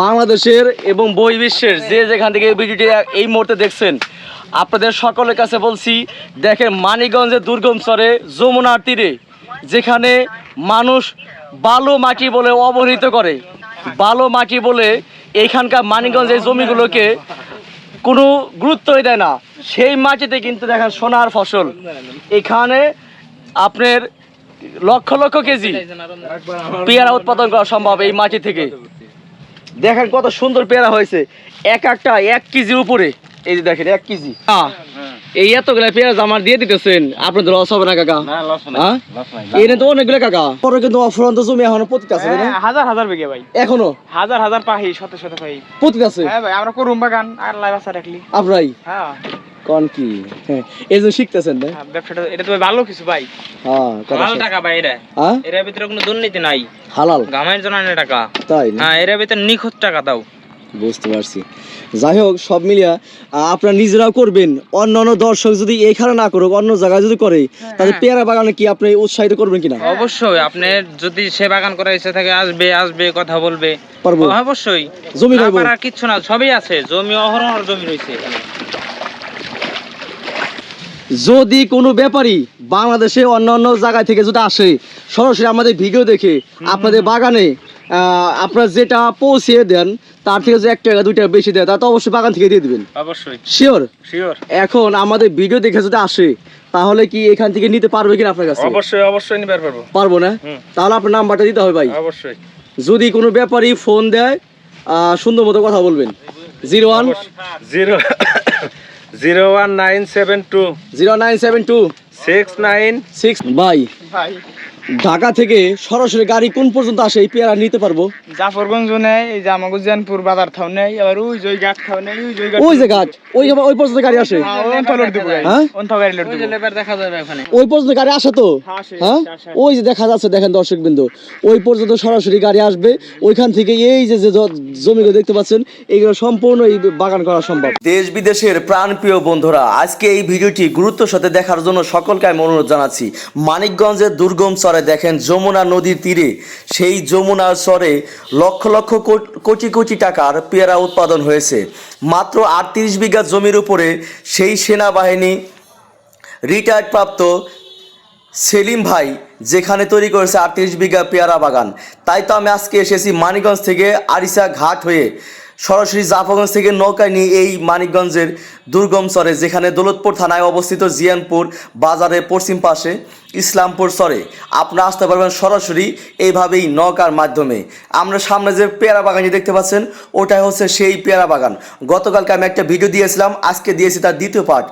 বাংলাদেশের এবং বহির্বিশ্বের যে যেখান থেকে এই ভিডিওটি এই মুহূর্তে দেখছেন, আপনাদের সকলের কাছে বলছি, দেখেন মানিকগঞ্জের দুর্গম স্তরে যমুনার তীরে, যেখানে মানুষ বালু মাটি বলে অবহিত করে। বালু মাটি বলে এইখানকার মানিকগঞ্জের জমিগুলোকে কোনো গুরুত্বই দেয় না। সেই মাটিতে কিন্তু দেখেন সোনার ফসল। এখানে আপনার লক্ষ লক্ষ কেজি পেয়ারা উৎপাদন করা সম্ভব এই মাটি থেকে। দেখেন কত সুন্দর পেয়ারা হয়েছে। এক একটা এক কেজির উপরে। এই যে দেখেন এক কেজি। আহ, এই এতগুলা পেয়ারা আমার দিয়ে দিতেছেন আপনাদের লস হবে না কাকা? না লস নাই হ্যাঁ? লস নাই এনে তো অনেকগুলো কাকা। পরে কিন্তু অফুরন্ত জমি এখনও পতিত আছে? হ্যাঁ, হাজার হাজার বিঘে ভাই। এখনও? হাজার হাজার পাহি শত শত পাহি। পতিত আছে? হ্যাঁ ভাই আমরা করুম বাগান আর লাই বাসা রাখলি আপনারাই হ্যাঁ। কন কি? এই জন্য শিখতেছেন না? ব্যবসাটা এটা তো ভালো কিছু ভাই। হ্যাঁ টাকা ভাই এটা। এর ভিতরে কোনো দুর্নীতি নাই। হালাল। গামের জন্য টাকা। তাই না? হ্যাঁ এর ভিতরে নিখুঁত টাকা দাও। বুঝতে পারছি। যাই হোক সব মিলিয়া আপনারা নিজেরাও করবেন। অন্য অন্য দর্শক যদি এখানে না করুক অন্য জায়গায় যদি করে তাহলে পেয়ারা বাগানে কি আপনি উৎসাহিত করবেন কিনা? অবশ্যই আপনার যদি সে বাগান করার ইচ্ছা থাকে আসবে আসবে কথা বলবে। অবশ্যই। জমি পারার কিচ্ছু না সবই আছে। জমি অহরহ জমি রয়েছে এখানে। যদি কোনো ব্যাপারী বাংলাদেশে অন্য অন্য জায়গায় থেকে যদি আসে সরাসরি আমাদের ভিডিও দেখে আপনাদের বাগানে আপনারা যেটা পৌঁছিয়ে দেন তার থেকে যে এক টাকা দুই টাকা বেশি দেয় তা তো অবশ্যই বাগান থেকে দিয়ে দিবেন। অবশ্যই। শিওর শিওর এখন আমাদের ভিডিও দেখে যদি আসে তাহলে কি এখান থেকে নিতে পারবে কিনা আপনার কাছে? অবশ্যই অবশ্যই নিবার পারব। পারব না? তাহলে আপনার নাম্বারটা দিতে হবে ভাই। অবশ্যই। যদি কোনো ব্যাপারী ফোন দেয় সুন্দর মতো কথা বলবেন। Zero one zero zero one nine seven two zero nine seven two six nine six bye ভাই। ঢাকা থেকে সরাসরি গাড়ি কোন পর্যন্ত আসে এই পেয়ারা নিতে পারব? জাফরগঞ্জ নেই এই যে আমাকে জানপুর বাজার থাও নেই আবার ওই জয় গাছ থাও নেই ওই জয় গাছ ওই যে ঘাট ওই ওই পর্যন্ত গাড়ি আসে? হ্যাঁ? অন্তর গাড়ি লোড দিব দেখা যাবে ওখানে। ওই পর্যন্ত গাড়ি আসে তো? হ্যাঁ, আসে, হ্যাঁ। ওই যে দেখা যাচ্ছে দেখেন দর্শক বিন্দু ওই পর্যন্ত সরাসরি গাড়ি আসবে। ওইখান থেকে এই যে যে জমিগুলো দেখতে পাচ্ছেন এগুলো সম্পূর্ণ এই বাগান করা সম্ভব। দেশ বিদেশের প্রাণপ্রিয় বন্ধুরা আজকে এই ভিডিওটি গুরুত্বের সাথে দেখার জন্য সকলকে আমি অনুরোধ জানাচ্ছি। মানিকগঞ্জের দুর্গম চরে দেখেন যমুনা নদীর তীরে। সেই যমুনার চরে লক্ষ লক্ষ কোটি কোটি টাকার পেয়ারা উৎপাদন হয়েছে। মাত্র আটত্রিশ বিঘা জমির উপরে সেই সেনাবাহিনী রিটায়ার্ড প্রাপ্ত সেলিম ভাই, যেখানে তৈরি করেছে আটত্রিশ বিঘা পেয়ারা বাগান। তাই তো আমি আজকে এসেছি মানিকগঞ্জ থেকে আরিসা ঘাট হয়ে। সরাসরি জাফরগঞ্জ থেকে নৌকায় নিয়ে এই মানিকগঞ্জের দুর্গম চরে, যেখানে দৌলতপুর থানায় অবস্থিত জিয়ানপুর বাজারের পশ্চিম পাশে ইসলামপুর চরে। আপনারা আসতে পারবেন সরাসরি এইভাবেই নৌকার মাধ্যমে। আমরা সামনে যে পেয়ারা বাগানটি দেখতে পাচ্ছেন, ওটাই হচ্ছে সেই পেয়ারা বাগান। গতকালকে আমি একটা ভিডিও দিয়েছিলাম, আজকে দিয়েছি তার দ্বিতীয় পার্ট।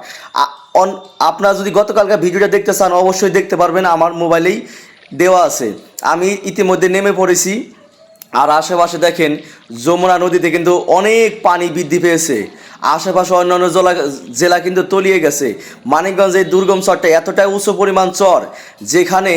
অন- আপনারা যদি গতকালকার ভিডিওটা দেখতে চান, অবশ্যই দেখতে পারবেন, আমার মোবাইলেই দেওয়া আছে। আমি ইতিমধ্যে নেমে পড়েছি। আর আশেপাশে দেখেন যমুনা নদীতে কিন্তু অনেক পানি বৃদ্ধি পেয়েছে। আশেপাশে অন্যান্য জেলা জেলা কিন্তু তলিয়ে গেছে। মানিকগঞ্জ এই দুর্গম চরটা এতটাই উঁচু পরিমাণ চর, যেখানে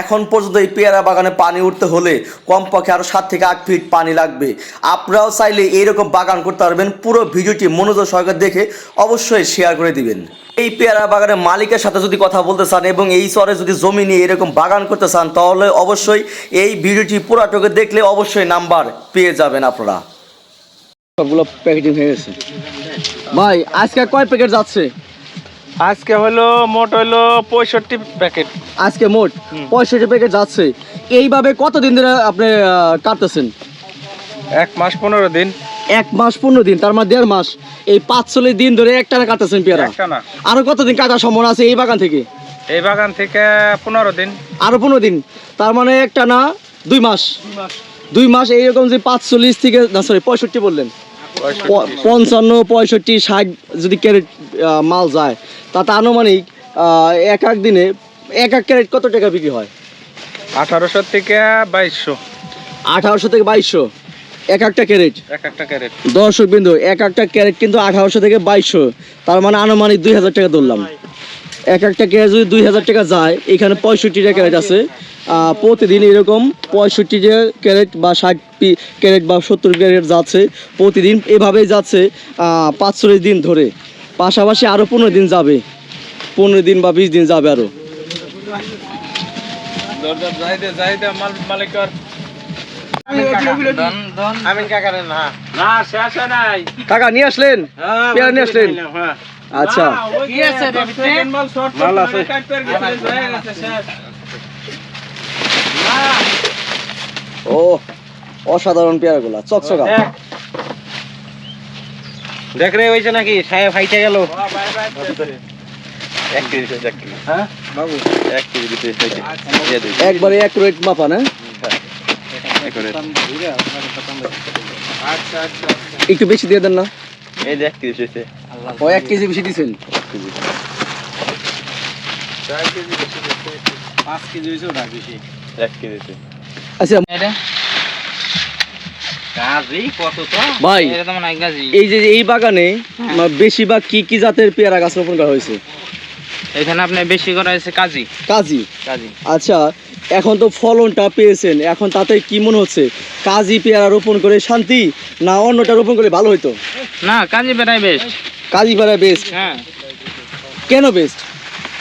এখন পর্যন্ত এই পেয়ারা বাগানে পানি উঠতে হলে কমপক্ষে আরও সাত থেকে আট ফিট পানি লাগবে। আপনারাও চাইলে এইরকম বাগান করতে পারবেন। পুরো ভিডিওটি মনোযোগ সহকারে দেখে অবশ্যই শেয়ার করে দিবেন। এই পেয়ারা বাগানের মালিকের সাথে যদি কথা বলতে চান এবং এই চরে যদি জমি নিয়ে এরকম বাগান করতে চান, তাহলে অবশ্যই এই ভিডিওটি পুরাটকে দেখলে অবশ্যই নাম্বার পেয়ে যাবেন আপনারা। সবগুলো প্যাকেজিং হয়ে গেছে। ভাই আজকে কয় প্যাকেট যাচ্ছে? আজকে হলো মোট হলো পঁয়ষট্টি প্যাকেট আজকে মোট। পঁয়ষট্টি প্যাকেট যাচ্ছে। এইভাবে কতদিন ধরে আপনি কাটতেছেন? এক মাস পনেরো দিন। এক মাস পনেরো দিন তার মানে দেড় মাস। এই পাঁচচল্লিশ দিন ধরে একটানা কাটতেছেন পেয়ারা। আরও কতদিন কাটার সম্ভাবনা আছে এই বাগান থেকে? এই বাগান থেকে পনেরো দিন। আরও পনেরো দিন। তার মানে একটা না দুই মাস। দুই মাস। এইরকম যে পাঁচচল্লিশ থেকে না সরি পঁয়ষট্টি বললেন। পঞ্চান্ন পঁয়ষট্টি ষাট যদি ক্যারেট মাল যায় তাতে আনুমানিক এক এক দিনে এক এক ক্যারেট কত টাকা বিক্রি হয়? আঠারোশো থেকে বাইশশো। আঠারোশো থেকে বাইশশো। এক একটা ক্যারেট? এক একটা ক্যারেট। দর্শক বিন্দু এক একটা ক্যারেট কিন্তু আঠারোশো থেকে বাইশশো। তার মানে আনুমানিক দুই হাজার টাকা ধরলাম। এক একটা ক্যারেট যদি দুই হাজার টাকা যায় এখানে পঁয়ষট্টিটা ক্যারেট আছে। প্রতিদিন এরকম পঁয়ষট্টিটা ক্যারেট বা ষাট পি ক্যারেট বা সত্তর ক্যারেট যাচ্ছে প্রতিদিন এভাবেই যাচ্ছে পাঁচ পাঁচচল্লিশ দিন ধরে। পাশাপাশি আরও পনেরো দিন যাবে। পনেরো দিন বা বিশ দিন যাবে আরও হয় কাকা নিয়ে আসলেন? পেয়ারা নিয়ে আসলেন? আচ্ছা কি আছে রে ভিতরে মাল আছে ও অসাধারণ পেয়ারাগুলা। চকচকা দেখ। রে হইছে নাকি ছায়া ফাইটে গেল। হ্যাঁ? হয়েছে দিই। একবারে এক রেট মাপা না আচ্ছা আচ্ছা একটু বেশি দিয়ে দেন না। এই যে এক কেজি হয়েছে। ও এক কেজি বেশি দিছেন? পাঁচ কেজি হয়েছে ওটা বেশি। এক আচ্ছা গাজি ভাই এটা তো গাজি। এই যে এই বাগানে বেশিরভাগ কি কি জাতের পেয়ারা গাছ রোপণ করা হয়েছে? এখানে আপনি বেশি করা হয়েছে কাজি। কাজী? কাজি। আচ্ছা এখন তো ফলনটা পেয়েছেন এখন তাতে কি মনে হচ্ছে? কাজী পেয়ারা রোপণ করে শান্তি না অন্যটা রোপণ করে ভালো হইতো? না কাজি বেড়াই বেস্ট কাজী পেয়ারা বেস্ট হ্যাঁ। কেন বেস্ট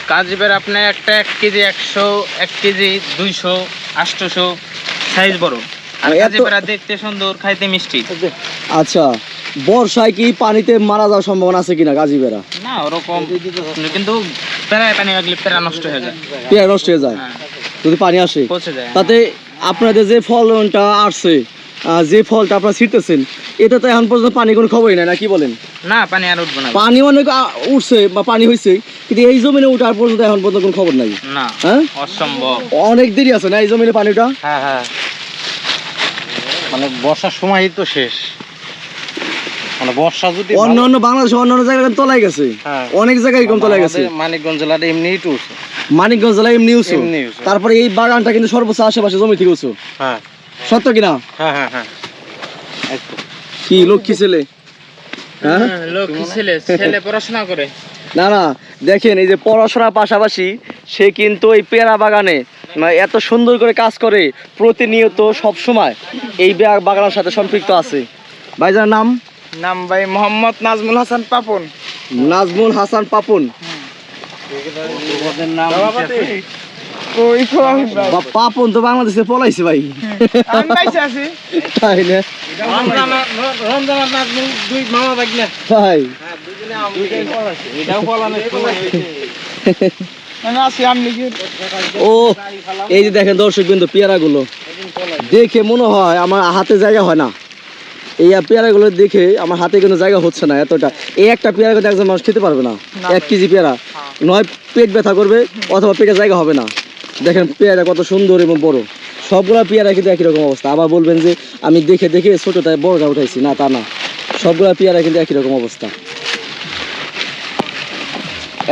কাজি বেড়া আপনি একটা এক কেজি একশো এক কেজি দুইশো আটশোশো সাইজ বড়। আর বেড়া দেখতে সুন্দর খাইতে মিষ্টি। আচ্ছা বর্ষায় কি পানিতে মারা যাওয়ার সম্ভাবনা আছে কিনা কাজী পেয়ারা না ওরকম কিন্তু পেড়ায় পানি লাগলে পেড়া নষ্ট হয়ে যায়। পেয়ারা নষ্ট হয়ে যায়। হ্যাঁ। যদি পানি আসে। পচে যায় তাতে আপনাদের যে ফলনটা আসছে যে ফলটা আপনারা ছিটতেছেন এটা তো এখন পর্যন্ত পানি কোনো খবরই নাই না? কি বলেন? না পানি আর উঠবে না। পানি অনেক উঠছে বা পানি হয়েছে কিন্তু এই জমিনে উঠার পর্যন্ত এখন পর্যন্ত কোনো খবর নাই। না হ্যাঁ? অসম্ভব। অনেক দেরি আছে না এই জমিনে পানিটা? হ্যাঁ হ্যাঁ। মানে বর্ষার সময় তো শেষ। মানে বর্ষা যদি অন্য অন্য বাংলাদেশে অন্য অন্য জায়গায় তলায় গেছে। হ্যাঁ। অনেক জায়গায় এরকম তলায় গেছে। মানিকগঞ্জ জেলাটা উঁচু। এমনি উঁচু। তারপরে এই বাগানটা কিন্তু সর্বোচ্চ আশেপাশে জমি থেকে উঁচু। হ্যাঁ। সত্য কিনা? হ্যাঁ হ্যাঁ হ্যাঁ। কি লক্ষ্মী ছেলে? হ্যাঁ? লোক ছেলে ছেলে পড়াশোনা করে। না না দেখেন এই যে পড়াশোনার পাশাপাশি সে কিন্তু এই পেয়ারা বাগানে এত সুন্দর করে কাজ করে প্রতিনিয়ত সব সময় এই বাগানের সাথে সম্পৃক্ত আছে। ভাইজার নাম? নাম ভাই মোহাম্মদ নাজমুল হাসান পাপন। নাজমুল হাসান পাপন। নাম পাপন তো বাংলাদেশে পলাইছে ভাই। আমি বাইসে আছি। তাই না? দুই মামা ও এই যে দেখেন দর্শক বিন্দু পেয়ারাগুলো। দেখে মনে হয় আমার হাতে জায়গা হয় না। এই পেয়ারাগুলো দেখে আমার হাতে কিন্তু জায়গা হচ্ছে না এতটা। এই একটা পেয়ারা কিন্তু একজন মানুষ খেতে পারবে না। এক কেজি পেয়ারা। নয় পেট ব্যথা করবে অথবা পেটে জায়গা হবে না। দেখেন পেয়ারা কত সুন্দর এবং বড়। সবগুলা পেয়ারা কিন্তু একই রকম অবস্থা। আবার বলবেন যে, আমি দেখে দেখে ছোটটায় বড়টা উঠাইছি। না, তা না। সবগুলা পেয়ারা কিন্তু একই রকম অবস্থা।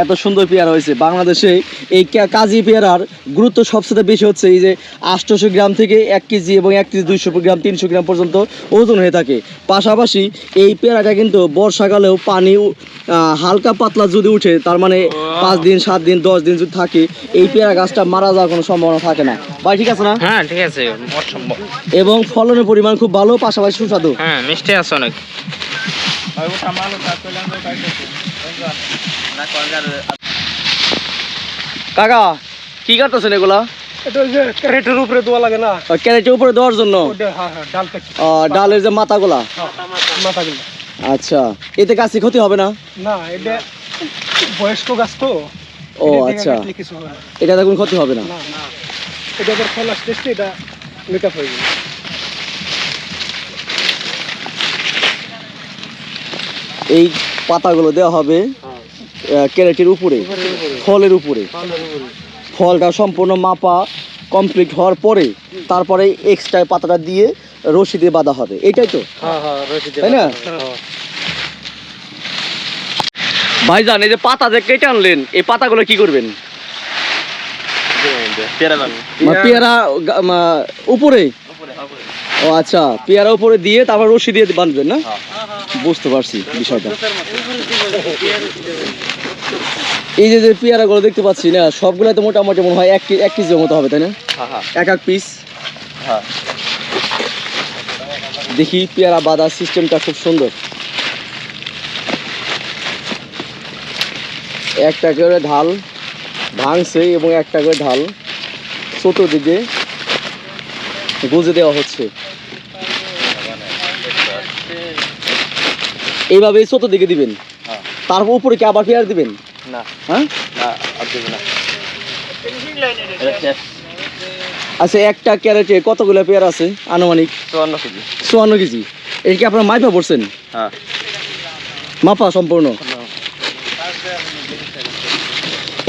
এত সুন্দর পেয়ারা হয়েছে। বাংলাদেশে এই কাজী পেয়ারার গুরুত্ব সবচেয়ে বেশি হচ্ছে এই যে আটশোশো গ্রাম থেকে এক কেজি এবং এক কেজি দুইশো গ্রাম তিনশো গ্রাম পর্যন্ত ওজন হয়ে থাকে। পাশাপাশি এই পেয়ারাটা কিন্তু বর্ষাকালেও পানি হালকা পাতলা যদি উঠে তার মানে পাঁচ দিন সাত দিন দশ দিন যদি থাকে এই পেয়ারা গাছটা মারা যাওয়ার কোনো সম্ভাবনা থাকে না। ভাই ঠিক আছে না? হ্যাঁ ঠিক আছে এবং ফলনের পরিমাণ খুব ভালো পাশাপাশি সুস্বাদু। হ্যাঁ মিষ্টি আছে অনেক। কাকা কি কাটতেছেন এগুলা? এটা ওই যে ক্যারেটের উপরে দোয়া লাগে না? ক্যারেটের উপরে দেওয়ার জন্য? ওটা হ্যাঁ হ্যাঁ ডাল ডালের যে মাথাগুলা? মাথাগুলো। আচ্ছা এতে গাছে ক্ষতি হবে না? না এটা বয়স্ক গাছ তো। ও এটা আচ্ছা। কাটলে কিছু হবে না। এটাতে কোনো ক্ষতি হবে না। না না। এটা আবার ফল আসতে আসতে এটা মেকআপ হয়ে যাবে। এই পাতাগুলো দেওয়া হবে ক্যারেটের উপরে ফলের উপরে। ফলটা সম্পূর্ণ মাপা কমপ্লিট হওয়ার পরে তারপরে এক্সট্রা পাতাটা দিয়ে রশি দিয়ে বাঁধা হবে। এটাই তো? হ্যাঁ হ্যাঁ তাই না? ভাইজান এই যে পাতা যে কেটে আনলেন এই পাতাগুলো কি করবেন? পেয়ারা উপরে? ও আচ্ছা পেয়ারা উপরে দিয়ে তারপর রশি দিয়ে বাঁধবেন না? বুঝতে পারছি বিষয়টা। এই যে যে পেয়ারাগুলো দেখতে পাচ্ছি না সবগুলো তো মোটামুটি মনে হয় এক এক কেজির মতো হবে তাই না? হ্যাঁ হ্যাঁ। এক এক পিস হ্যাঁ। দেখি পেয়ারা বাঁধার সিস্টেমটা খুব সুন্দর। একটা করে ঢাল ভাঙছে এবং একটা করে ঢাল চতুর্দিকে গুঁজে দেওয়া হচ্ছে। এইভাবে চতুর্দিকে দিবেন। হ্যাঁ। তারপর উপরে কি আবার পেয়ার দিবেন? না। হ্যাঁ? আচ্ছা একটা ক্যারেটে কতগুলো পেয়ার আছে আনুমানিক? চুয়ান্ন কেজি। চুয়ান্ন কেজি। এটা কি আপনারা মাইপা পড়ছেন হ্যাঁ। মাপা সম্পূর্ণ?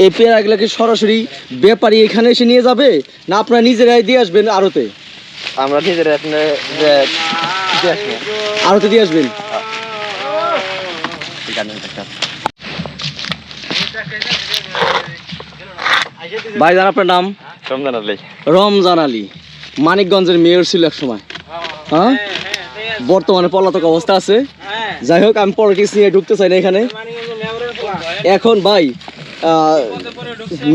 এই পেয়ারাগুলো কি সরাসরি ব্যাপারী এখানে এসে নিয়ে যাবে না আপনারা নিজেরাই দিয়ে আসবেন আড়তে? আমরা নিজেরা আপনার যে দিয়ে আড়তে দিয়ে আসবেন? ভাই জান আপনার নাম? রমজান আলাই রমজান আলী। মানিকগঞ্জের মেয়র ছিল এক সময়। হ্যাঁ? বর্তমানে পলাতক অবস্থা আছে। যাই হোক আমি পলিটিক্স নিয়ে ঢুকতে চাই না এখানে। এখন ভাই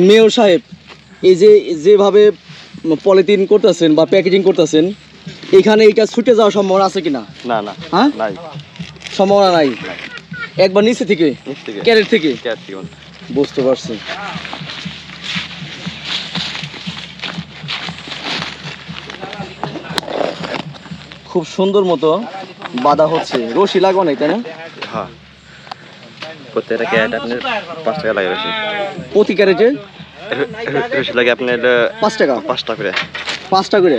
মেয়র সাহেব এই যে যেভাবে পলিথিন করতেছেন বা প্যাকেজিং করতেছেন এখানে এটা ছুটে যাওয়ার সম্ভাবনা আছে কিনা? না না হ্যাঁ? সম্ভাবনা নাই। একবার নিচে থেকে ক্যারেট থেকে। বুঝতে পারছি। খুব সুন্দর মতো বাঁধা হচ্ছে। রশি লাগবে নাই তাই না? হ্যাঁ। প্রত্যেকটা ক্যারেট আপনার পাঁচ টাকা লাগে প্রতি ক্যারেটে? বেশি লাগে আপনার পাঁচ টাকা? করে। পাঁচটা করে?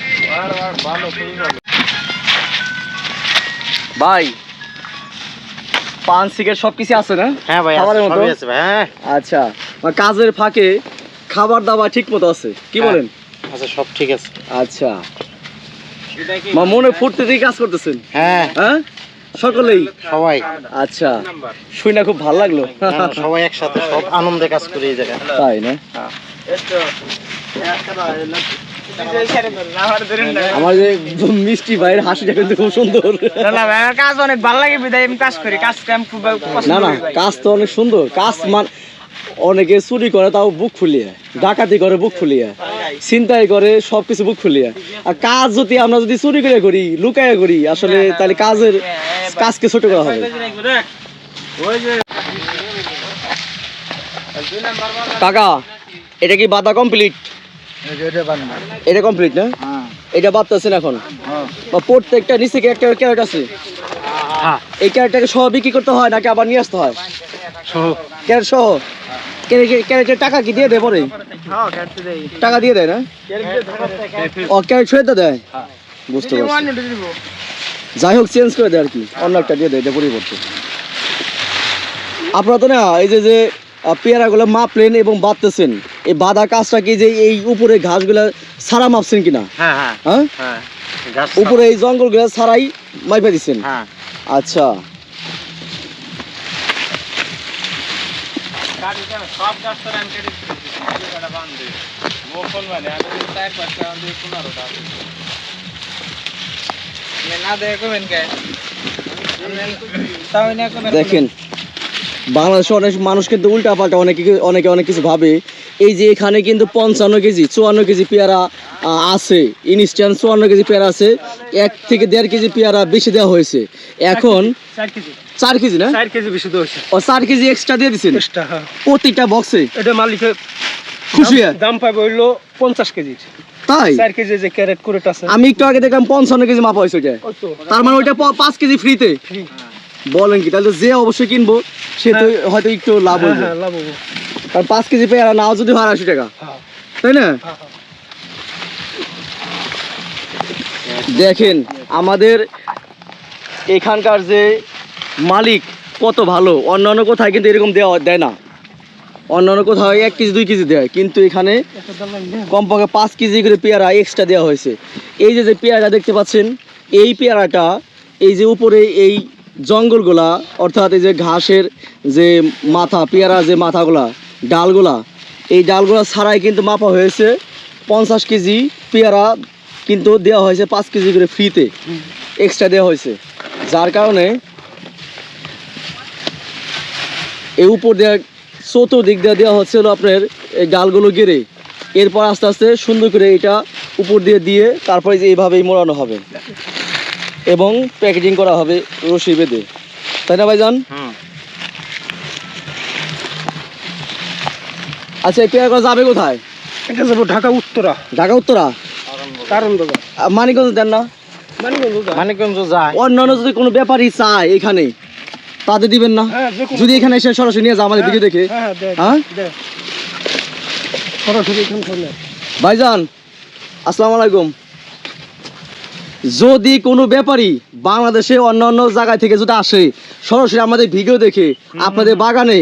ভাই পান সিগারেট সব কিছু আছে না? হ্যাঁ ভাই খাবারের মতো? আছে ভাই হ্যাঁ। আচ্ছা আর কাজের ফাঁকে খাবার দাবার ঠিক মতো আছে? কি হ্যাঁ। বলেন? আচ্ছা সব ঠিক আছে। আচ্ছা। মা মনে ফুটতে দিয়ে কাজ করতেছেন? হ্যাঁ। হ্যাঁ? সকলেই? সবাই। আচ্ছা। শুই না খুব ভালো লাগল। সবাই একসাথে সব আনন্দে কাজ করি এই জায়গায়। তাই না? আমার যে মিষ্টি ভাইয়ের হাসিটা কিন্তু খুব সুন্দর। না ভাই আমার কাজ অনেক ভালো লাগে বিদায় আমি কাজ করি কাজ কাম খুব না না কাজ তো অনেক সুন্দর। কাজ মান অনেকে চুরি করে তাও বুক ফুলিয়ে। ডাকাতি করে বুক ফুলিয়ে। চিন্তাই করে সবকিছু বুক ফুলিয়ে। আর কাজ যদি আমরা যদি চুরি করে করি লুকায় করি আসলে তাহলে কাজের কাজকে ছোট করা হবে কাকা এটা কি বাধা কমপ্লিট এটা কমপ্লিট না? এটা বাদতেছেন এখন? বা প্রত্যেকটা নিচে কি একটা ক্যারেট আছে? এই ক্যারেটটাকে সহ বিক্রি করতে হয় নাকি আবার নিয়ে আসতে হয়? ক্যারেট সহ? ক্যারেট- ক্যারেটের টাকা কি দিয়ে দেয় পরে? টাকা দিয়ে দেয় না? ও ক্যারেট ছুঁয়ে তো দেয়? বুঝতে পারছি। যাই হোক চেঞ্জ করে দেয় আর কি। অন্য একটা দিয়ে দেয় এটা পরিবর্তে। আপনারা তো না এই যে যে পেয়ারাগুলো মাপলেন এবং বাঁধতেছেন। এই বাঁধা কাজটা কি যে এই উপরে ঘাসগুলো সারা মাপছেন কিনা? হ্যাঁ হ্যাঁ। হ্যাঁ? হ্যাঁ উপরে এই জঙ্গলগুলো সারাই মাইপা দিচ্ছেন আচ্ছা। দেখেন বাংলাদেশে অনেক মানুষ কিন্তু উল্টা পাল্টা অনেকে অনেকে অনেক কিছু ভাবে। এই যে এখানে কিন্তু পঞ্চান্ন কেজি চুয়ান্ন কেজি পেয়ারা আছে। ইনস্ট্যান্ট চুয়ান্ন কেজি পেয়ারা আছে। এক থেকে দেড় কেজি পেয়ারা বেশি দেওয়া হয়েছে। এখন চার কেজি। না? চার কেজি বেশি দোষ ও চার কেজি এক্সট্রা দিয়ে দিচ্ছেন হ্যাঁ। প্রতিটা বক্সে এটা মালিকের খুশি দাম- দাম পাবে হইল পঞ্চাশ কেজি। তাই? চার কেজি যে ক্যারেট করে আছে। আমি একটু আগে দেখলাম পঞ্চান্ন কেজি মাপা হয়েছে ওইটা। তার মানে ওইটা পাঁচ কেজি ফ্রিতে ফ্রি বলেন কি তাহলে যে অবশ্যই কিনবো সে তো হয়তো একটু লাভ হবে হ্যাঁ লাভ হব কারণ পাঁচ কেজি পেয়ারা নাও যদি হয় আশি টাকা। হ্যাঁ। তাই না? হ্যাঁ হ্যাঁ। দেখেন আমাদের এখানকার যে মালিক কত ভালো। অন্যান্য কোথায় কিন্তু এরকম দেওয়া দেয় না। অন্যান্য কোথাও এক কেজি দুই কেজি দেয়। কিন্তু এখানে কমপক্ষে পাঁচ কেজি করে পেয়ারা এক্সট্রা দেওয়া হয়েছে। এই যে যে পেয়ারা দেখতে পাচ্ছেন এই পেয়ারাটা এই যে উপরে এই জঙ্গলগুলা, অর্থাৎ এই যে ঘাসের যে মাথা, পেয়ারা যে মাথাগুলা, ডালগুলা, এই ডালগুলা ছাড়াই কিন্তু মাপা হয়েছে পঞ্চাশ কেজি পেয়ারা কিন্তু দেওয়া হয়েছে পাঁচ কেজি করে ফ্রিতে এক্সট্রা দেওয়া হয়েছে। যার কারণে এই উপর দেওয়া চতুর্দিক দিয়ে দেওয়া হচ্ছে হলো আপনার এই ডালগুলো গেড়ে। এরপর আস্তে আস্তে সুন্দর করে এটা উপর দিয়ে দিয়ে তারপরে যে এইভাবেই মোড়ানো হবে। এবং প্যাকেজিং করা হবে রশি বেঁধে। তাই না ভাইজান? আচ্ছা এই পেয়ারাগুলো যাবে কোথায়? এটা যাব ঢাকা উত্তরা। ঢাকা উত্তরা? কারণ মানিকগঞ্জ দেন না? মানিকগঞ্জ যায়। অন্যান্য যদি কোনো ব্যাপারই চায় এখানে তাদের দিবেন না? হ্যাঁ যদি এখানে এসে সরাসরি নিয়ে যায় আমাদের ভিডিও দেখে। হ্যাঁ হ্যাঁ সরাসরি। ভাইজান আসসালামু আলাইকুম। যদি কোনো ব্যাপারী বাংলাদেশে অন্য অন্য জায়গা থেকে যদি আসে সরাসরি আমাদের ভিডিও দেখে আপনাদের বাগানে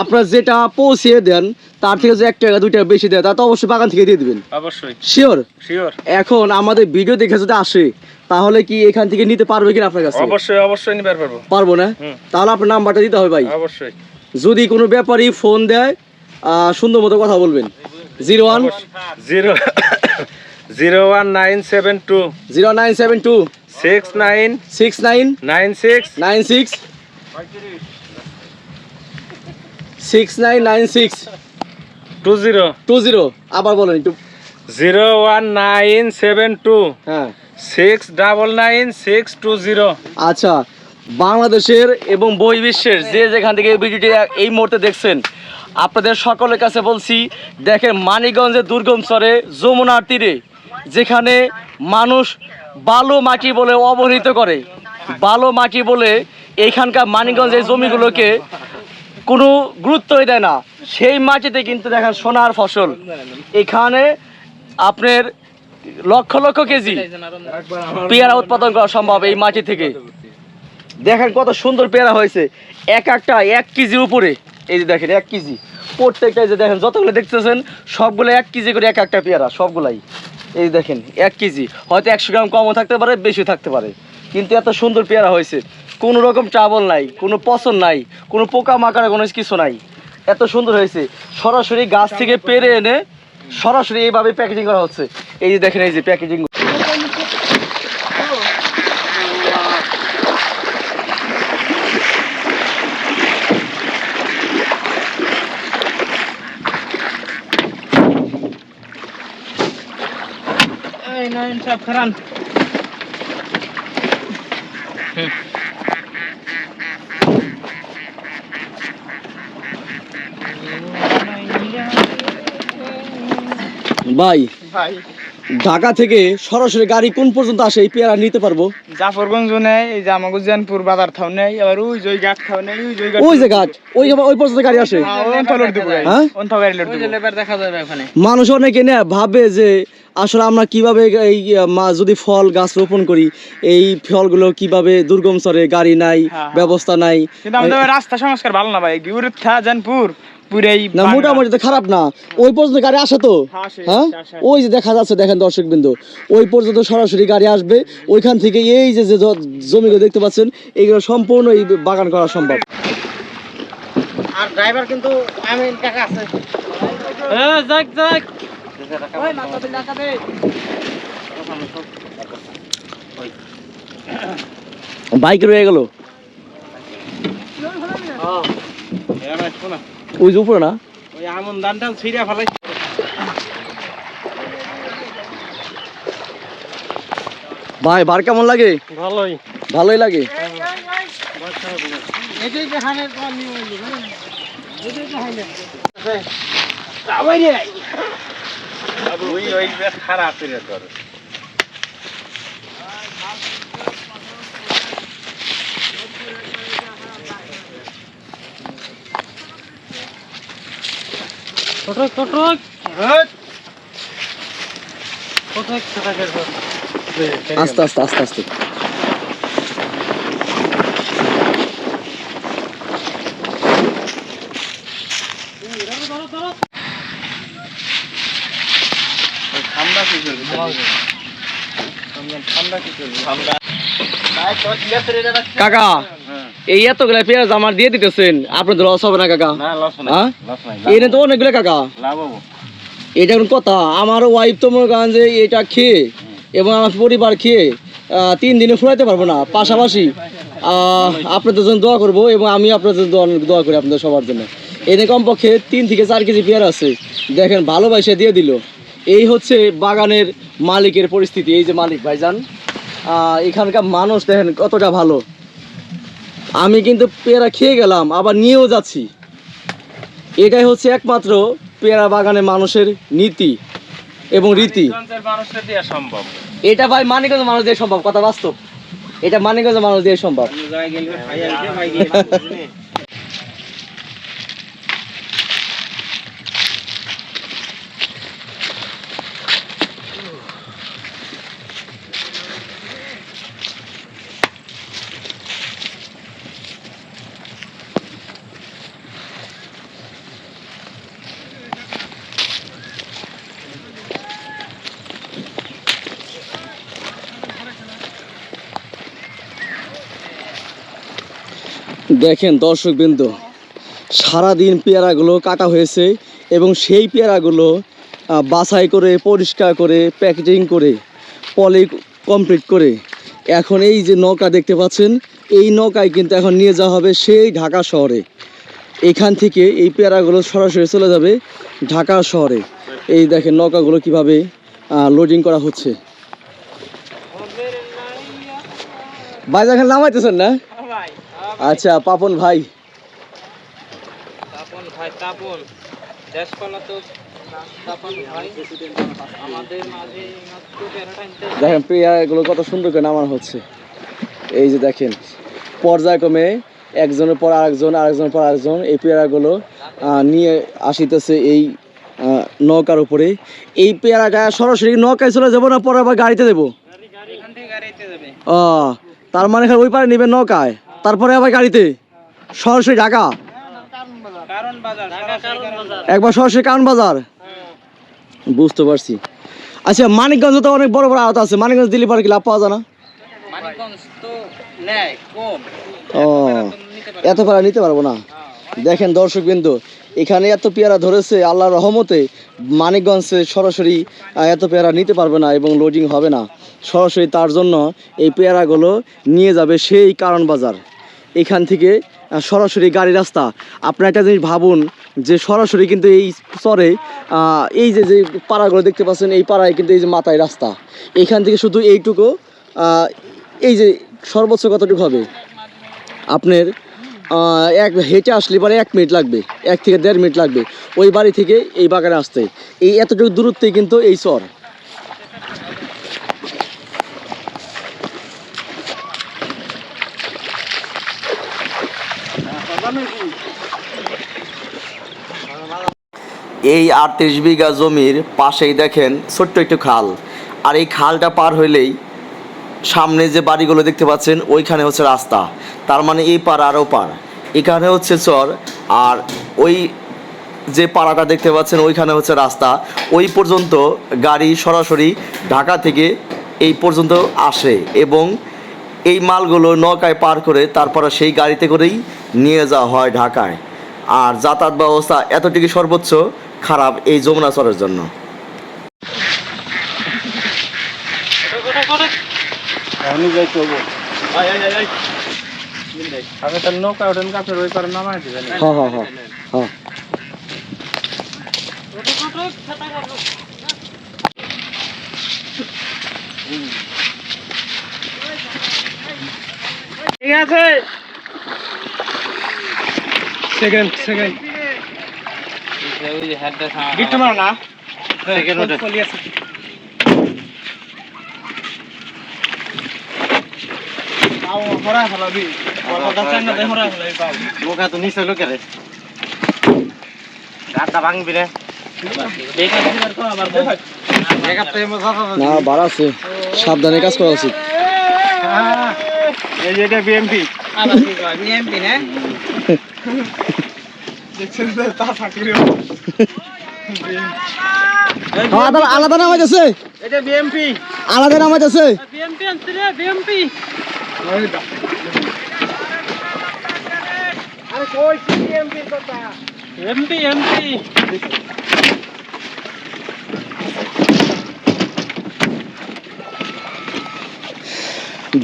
আপনারা যেটা পৌঁছিয়ে দেন তার থেকে যে এক টাকা দুই টাকা বেশি দেয় তা তো অবশ্যই বাগান থেকে দিয়ে দিবেন। অবশ্যই। শিওর শিওর এখন আমাদের ভিডিও দেখে যদি আসে তাহলে কি এখান থেকে নিতে পারবে কিনা আপনার কাছে? অবশ্যই অবশ্যই নিবার পারব। পারব না? তাহলে আপনার নাম্বারটা দিতে হবে ভাই। অবশ্যই। যদি কোনো ব্যাপারী ফোন দেয় সুন্দর মতো কথা বলবেন। Zero one zero zero one nine seven two zero nine seven two six nine six nine nine six nine six six nine nine six two zero two zero আবার বলেন একটু। Zero one nine seven two হ্যাঁ। Six double nine six two zero আচ্ছা বাংলাদেশের এবং বই বিশ্বের যে যেখান থেকে এই ভিডিওটি এই মুহূর্তে দেখছেন আপনাদের সকলের কাছে বলছি দেখেন মানিকগঞ্জের দুর্গম স্তরে যমুনার তীরে যেখানে মানুষ বালু মাটি বলে অবহিত করে। বালু মাটি বলে এইখানকার মানিকগঞ্জের জমিগুলোকে কোনো গুরুত্বই দেয় না। সেই মাটিতে কিন্তু দেখেন সোনার ফসল। এখানে আপনার লক্ষ লক্ষ কেজি পেয়ারা উৎপাদন করা সম্ভব এই মাটি থেকে। দেখেন কত সুন্দর পেয়ারা হয়েছে। এক একটা এক কেজির উপরে। এই যে দেখেন, এক কেজি। প্রত্যেকটা যে দেখেন, যতগুলো দেখতেছেন, সবগুলো এক কেজি করে এক একটা পেয়ারা, সবগুলাই। এই দেখেন, এক কেজি। হয়তো একশো গ্রাম কমও থাকতে পারে বেশি থাকতে পারে। কিন্তু এত সুন্দর পেয়ারা হয়েছে। কোনো রকম চাবল নাই, কোনো পছন্দ নাই, কোনো পোকা মাকার কোনো কিছু নাই। এত সুন্দর হয়েছে। সরাসরি গাছ থেকে পেরে এনে সরাসরি এইভাবে প্যাকেজিং করা হচ্ছে। এই যে দেখেন, এই যে প্যাকেজিং নাইন সব খারান ভাই ভাই। ঢাকা থেকে সরাসরি গাড়ি কোন পর্যন্ত আসে এই পেয়ারা নিতে পারব? জাফরগঞ্জ নেই এই জামাগুজানপুর বাজার থাও নেই আবার ওই জয় গাছ থাও নেই ওই জয় ওই যে ঘাট ওই ওই পর্যন্ত গাড়ি আসে। হ্যাঁ লেবার দেখা যাবে ওখানে। মানুষ অনেকে না ভাবে যে আসলে আমরা কীভাবে এই মা- যদি ফল গাছ রোপণ করি এই ফলগুলো কীভাবে দুর্গম স্তরে গাড়ি নাই হ্যাঁ, হ্যাঁ। ব্যবস্থা নাই? কিন্তু আমাদের রাস্তা সংস্কার ভালো না ভাই। গিউরথা জানপুর না মোটামুটি তো খারাপ না। ওই পর্যন্ত গাড়ি আসে তো? হ্যাঁ। ওই যে দেখা যাচ্ছে দেখেন দর্শক বিন্দু ওই পর্যন্ত সরাসরি গাড়ি আসবে। ওইখান থেকে এই যে যে জমিগুলো দেখতে পাচ্ছেন এইগুলো সম্পূর্ণ এই বাগান করা সম্ভব। আর ড্রাইভার কিন্তু আমি টাকা আছে। হ্যাঁ যাক যাক। বাইক রয়ে গেল। ওই যে উপরে না? ওই আমন ধান টান ছিঁড়া ফেলাই। ভাই বার কেমন লাগে? ভালোই। ভালোই লাগে? এটাই যে হানের। তোমার নিয়ম হইল হানের। ওই খারাপ করে ধরো। কটকের ধর। আস্তে আস্তে আস্তে আস্তে ঠান্ডা কি করবি? ঠান্ডা কি করবি? ঠান্ডা কাকা এই এতগুলা পেঁয়াজ আমার দিয়ে দিতেছেন আপনাদের লস হবে না কাকা? না লস নাই হ্যাঁ? লস নাই এনে তো অনেকগুলো কাকা। এটা কোন কথা আমার ওয়াইফ তো মনে করেন যে এটা খেয়ে এবং আমার পরিবার খেয়ে আহ, তিন দিনে ফুরাইতে পারব না। পাশাপাশি আহ, আপনাদের জন্য দোয়া করব এবং আমি আপনাদের জন্য দোয়া- দোয়া করি আপনাদের সবার জন্য। এনে কমপক্ষে তিন থেকে চার কেজি পেয়ারা আছে। দেখেন ভালোবাসা দিয়ে দিল। এই হচ্ছে বাগানের মালিকের পরিস্থিতি এই যে মালিক ভাইজান। আহ, এখানকার মানুষ দেখেন কতটা ভালো। আমি কিন্তু পেয়ারা খেয়ে গেলাম আবার নিয়েও যাচ্ছি। এটাই হচ্ছে একমাত্র পেয়ারা বাগানের মানুষের নীতি এবং রীতি। এটা ভাই মানিকগঞ্জ মানুষ দিয়ে সম্ভব কথা বাস্তব। এটা মানিকগঞ্জ মানুষ দিয়ে সম্ভব। দেখেন দর্শকবৃন্দ, সারাদিন পেয়ারাগুলো কাটা হয়েছে এবং সেই পেয়ারাগুলো বাছাই করে, পরিষ্কার করে, প্যাকেজিং করে, পলি কমপ্লিট করে এখন এই যে নৌকা দেখতে পাচ্ছেন, এই নৌকায় কিন্তু এখন নিয়ে যাওয়া হবে সেই ঢাকা শহরে। এখান থেকে এই পেয়ারাগুলো সরাসরি চলে যাবে ঢাকা শহরে। এই দেখেন নৌকাগুলো কীভাবে লোডিং করা হচ্ছে। ভাই, দেখেন নামাইতেছেন না? আচ্ছা পাপন ভাই। তাপন ভাই তাপন দেশপালা তো দেখেন পেয়ারাগুলো কত সুন্দর করে নামানো হচ্ছে। এই যে দেখেন পর্যায়ক্রমে একজনের পর আরেকজন আরেকজনের পর আরেকজন এই পেয়ারাগুলো আহ, নিয়ে আসিতেছে এই নৌকার উপরে। এই পেয়ারাটা সরাসরি নৌকায় চলে যাব না পরে আবার গাড়িতে দেবো গাড়িতে ও তার মানে ওই পারে নেবেন নৌকায়? তারপরে আবার গাড়িতে? সরাসরি ঢাকা? একবার সরাসরি কারণ বাজার বুঝতে পারছি। আচ্ছা মানিকগঞ্জ তো অনেক বড় বড় আহত আছে। মানিকগঞ্জ দিল্লি পারে কি লাভ পাওয়া যায় না? ও, এত পেয়ারা নিতে পারব না। দেখেন দর্শক বিন্দু এখানে এত পেয়ারা ধরেছে আল্লাহর রহমতে, মানিকগঞ্জে সরাসরি এত পেয়ারা নিতে পারবে না এবং লোডিং হবে না। সরাসরি তার জন্য এই পেয়ারাগুলো নিয়ে যাবে সেই কারণ বাজার। এখান থেকে সরাসরি গাড়ি রাস্তা। আপনারা একটা জিনিস ভাবুন যে সরাসরি কিন্তু এই চরে এই যে যে পাড়াগুলো দেখতে পাচ্ছেন, এই পাড়ায় কিন্তু এই যে মাথায় রাস্তা। এখান থেকে শুধু এইটুকু এই যে সর্বোচ্চ কতটুকু হবে? আপনার এক হেঁটে আসলে পরে এক মিনিট লাগবে, এক থেকে দেড় মিনিট লাগবে। ওই বাড়ি থেকে এই বাগানে আসতে। এই এতটুকু দূরত্বে কিন্তু এই চর। এই আটত্রিশ বিঘা জমির পাশেই দেখেন ছোট্ট একটু খাল। আর এই খালটা পার হইলেই সামনে যে বাড়িগুলো দেখতে পাচ্ছেন, ওইখানে হচ্ছে রাস্তা। তার মানে এই পার আর ও পার। এখানে হচ্ছে চর, আর ওই যে পাড়াটা দেখতে পাচ্ছেন, ওইখানে হচ্ছে রাস্তা। ওই পর্যন্ত গাড়ি সরাসরি ঢাকা থেকে এই পর্যন্ত আসে এবং এই মালগুলো নৌকায় পার করে তারপরে সেই গাড়িতে করেই নিয়ে যাওয়া হয় ঢাকায়। আর যাতায়াত ব্যবস্থা এতটুকু সর্বোচ্চ খারাপ এই যমুনা চরের জন্য। নৌকা ওঠেন ওই দিবেন। হ্যাঁ হ্যাঁ হ্যাঁ হ্যাঁ ঠিক আছে সেকেন্ড সেকেন্ড ওই যে হেডটা গিট্টু মারো না Second order. আছে না বাড়া সাবধানে কাজ করা উচিত। এই যে এটা বিএমপি বিএমপি না? আলাদা নামাজ আছে? আলাদা নামাজ আছে?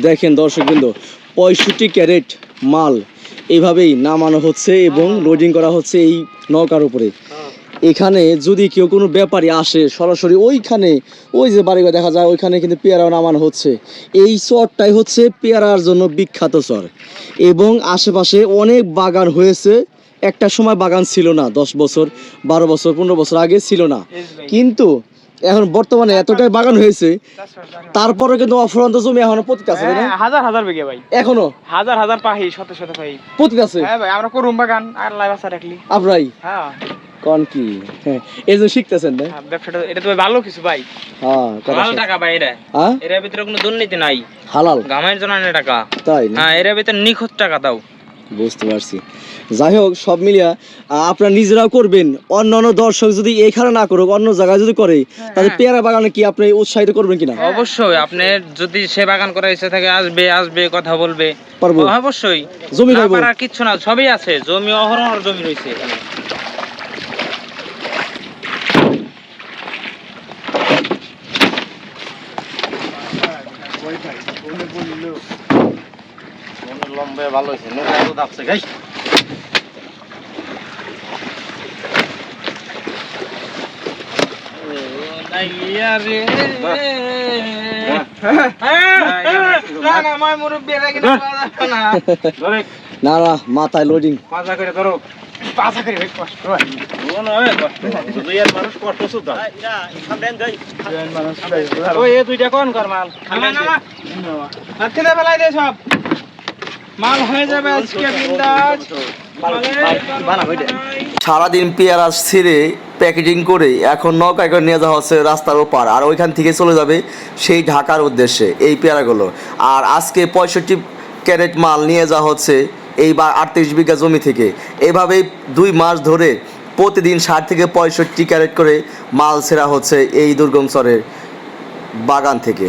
দেখেন দর্শক বিন্দু পঁয়ষট্টি ক্যারেট মাল এইভাবেই নামানো হচ্ছে এবং লোডিং করা হচ্ছে এই নৌকার উপরে। এখানে যদি কেউ কোনো ব্যাপারী আসে সরাসরি ওইখানে ওই যে বাড়িঘর দেখা যায় ওইখানে কিন্তু পেয়ারাও নামানো হচ্ছে। এই চরটাই হচ্ছে পেয়ারার জন্য বিখ্যাত চর। এবং আশেপাশে অনেক বাগান হয়েছে। একটা সময় বাগান ছিল না দশ বছর বারো বছর পনেরো বছর আগে ছিল না। কিন্তু এখন বর্তমানে এতটাই বাগান হয়েছে তারপরে কিন্তু অফুরন্ত জমি এখনও পতিত আছে না? হ্যাঁ, হাজার হাজার বিঘে ভাই। এখনও? হাজার হাজার পাহি শত শত পাহি। পতিত আছে? হ্যাঁ ভাই আমরা করুম বাগান আর লাই বাসা রাখলি আপনারাই হ্যাঁ। কন কি? হ্যাঁ এই যে শিখতেছেন না? হ্যাঁ, ব্যবসাটা এটা তো ভালো কিছু ভাই। হ্যাঁ ভালো টাকা ভাই এটা। হ্যাঁ? এর ভিতরে কোনো দুর্নীতি নাই। হালাল? গামের জন্য টাকা। তাই না? হ্যাঁ এর ভিতরে নিখুঁত টাকা দাও। বুঝতে পারছি। যাই হোক সব মিলিয়া আপনারা নিজেরাও করবেন। অন্য অন্য দর্শক যদি এখানে না করুক অন্য জায়গায় যদি করে তাহলে পেয়ারা বাগানে কি আপনি উৎসাহিত করবেন কিনা? অবশ্যই আপনি যদি সে বাগান করার ইচ্ছা থাকে আসবে আসবে কথা বলবে। পারব। অবশ্যই। জমি কিচ্ছু না সবই আছে। জমি অহরহ জমি রয়েছে এখানে। লম্বে ভালো হয়েছে নৌকা এত দাপছে গাই না না মাথায় লোডিং মাজা করে ধরো পাশা করে কষ্ট হয় হয় মানুষ কষ্ট সুদ্ধা ওই দুইটা কোন কর মাল দে ফেলাই দে সব মাল হয়ে যাবে আজকে বিন্দাজ সারাদিন পেয়ারা ছিঁড়ে প্যাকেজিং করে এখন নৌকায় করে নিয়ে যাওয়া হচ্ছে রাস্তার ওপার। আর ওইখান থেকে চলে যাবে সেই ঢাকার উদ্দেশ্যে এই পেয়ারাগুলো আর আজকে পঁয়ষট্টি ক্যারেট মাল নিয়ে যাওয়া হচ্ছে এই বা আটত্রিশ বিঘা জমি থেকে। এভাবেই দুই মাস ধরে প্রতিদিন ষাট থেকে পঁয়ষট্টি ক্যারেট করে মাল ছেঁড়া হচ্ছে এই দুর্গম চরের বাগান থেকে।